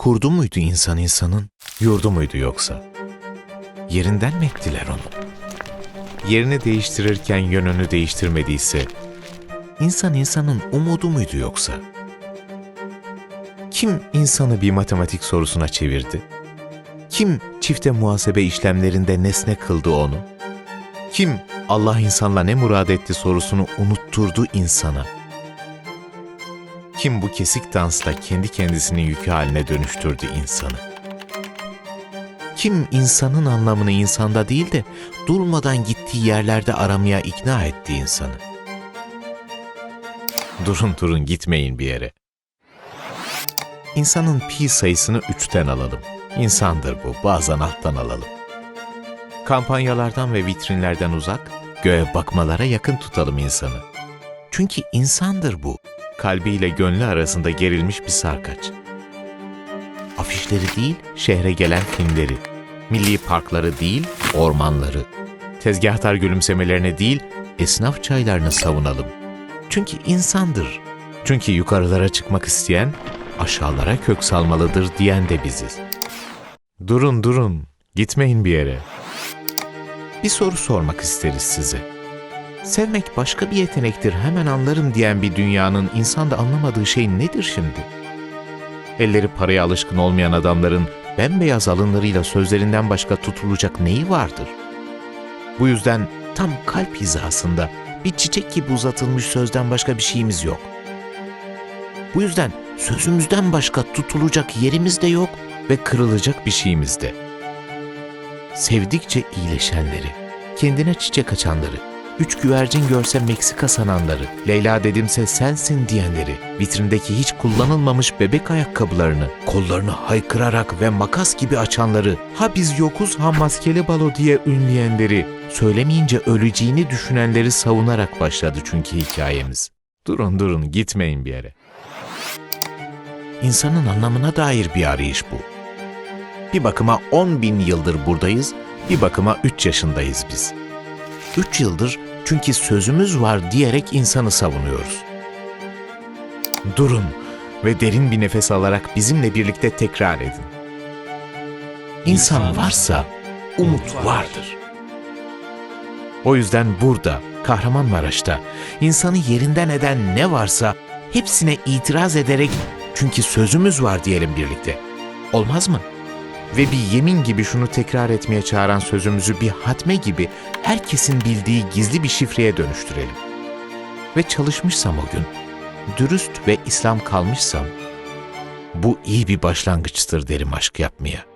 Kurdu muydu insan insanın, yurdu muydu yoksa? Yerinden mi ettiler onu? Yerini değiştirirken yönünü değiştirmediyse, insan insanın umudu muydu yoksa? Kim insanı bir matematik sorusuna çevirdi? Kim çifte muhasebe işlemlerinde nesne kıldı onu? Kim Allah insanla ne murad etti sorusunu unutturdu insana? Kim bu kesik dansla kendi kendisinin yükü haline dönüştürdü insanı? Kim insanın anlamını insanda değil de durmadan gittiği yerlerde aramaya ikna etti insanı? Durun durun gitmeyin bir yere. İnsanın pi sayısını üçten alalım. İnsandır bu, bazen alttan alalım. Kampanyalardan ve vitrinlerden uzak, göğe bakmalara yakın tutalım insanı. Çünkü insandır bu, kalbiyle gönlü arasında gerilmiş bir sarkaç. Afişleri değil, şehre gelen filmleri, milli parkları değil, ormanları, tezgahtar gülümsemelerini değil, esnaf çaylarını savunalım. Çünkü insandır. Çünkü yukarılara çıkmak isteyen, aşağılara kök salmalıdır diyen de biziz. Durun durun, gitmeyin bir yere. Bir soru sormak isteriz size. Sevmek başka bir yetenektir, hemen anlarım diyen bir dünyanın insanda anlamadığı şey nedir şimdi? Elleri paraya alışkın olmayan adamların bembeyaz alınlarıyla sözlerinden başka tutulacak neyi vardır? Bu yüzden tam kalp hizasında bir çiçek gibi uzatılmış sözden başka bir şeyimiz yok. Bu yüzden sözümüzden başka tutulacak yerimiz de yok ve kırılacak bir şeyimiz de. Sevdikçe iyileşenleri, kendine çiçek açanları, üç güvercin görse Meksika sananları, Leyla dedimse sensin diyenleri, vitrindeki hiç kullanılmamış bebek ayakkabılarını, kollarını haykırarak ve makas gibi açanları, ha biz yokuz ha maskeli balo diye ünleyenleri, söylemeyince öleceğini düşünenleri savunarak başladı çünkü hikayemiz. Durun durun gitmeyin bir yere. İnsanın anlamına dair bir arayış bu. Bir bakıma 10 bin yıldır buradayız, bir bakıma 3 yaşındayız biz. 3 yıldır çünkü sözümüz var diyerek insanı savunuyoruz. Durun ve derin bir nefes alarak bizimle birlikte tekrar edin. İnsan varsa umut vardır. O yüzden burada, Kahramanmaraş'ta insanı yerinden eden ne varsa hepsine itiraz ederek çünkü sözümüz var diyelim birlikte. Olmaz mı? Ve bir yemin gibi şunu tekrar etmeye çağıran sözümüzü bir hatme gibi herkesin bildiği gizli bir şifreye dönüştürelim. Ve çalışmışsam o gün, dürüst ve İslam kalmışsam, bu iyi bir başlangıçtır derim aşk yapmaya.